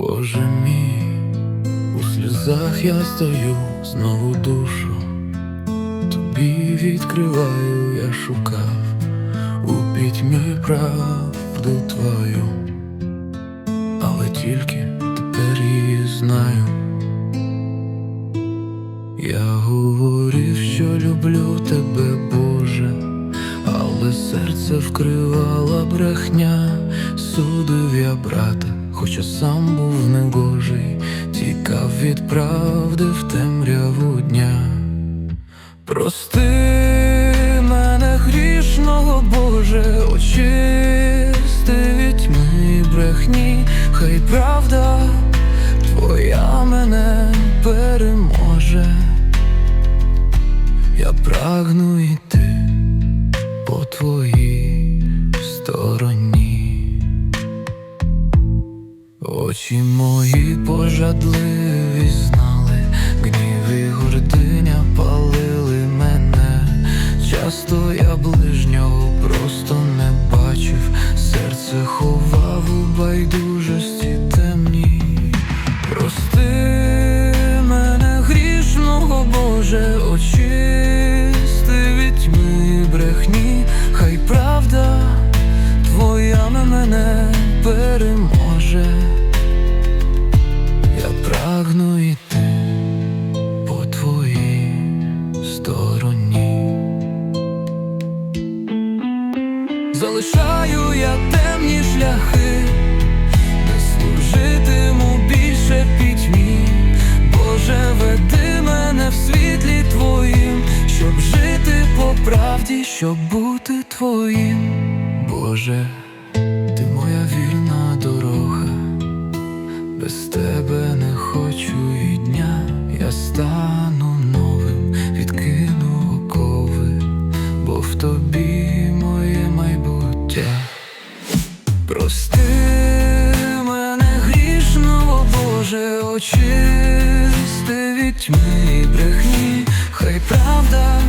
Боже мій, у сльозах я стою знову душу, тобі відкриваю, я шукав у пітьмі правду твою, але тільки тепер її знаю. Я говорив, що люблю тебе, Боже, але серце вкривала брехня, судив я брата, хоча сам був негожий, тікав від правди в темряву дня. Прости мене грішного, Боже, очисти від тьми брехні, хай правда твоя мене переможе. Я прагну Очі мої пожадливі знали, гнів і гординя палили мене. Часто я ближнього просто не бачив, серце ховав у байдужості темній. Прости мене грішного, Боже, очисти від тьми брехні, хай правда твоя на мене переможе. Залишаю я темні шляхи, не служитиму більше пітьмі. Боже, веди мене в світлі твоїм, щоб жити по правді, щоб бути твоїм. Боже, ти моя вільна дорога, без тебе Прости мене грішного, Боже, очисти від тьми і брехні, хай правда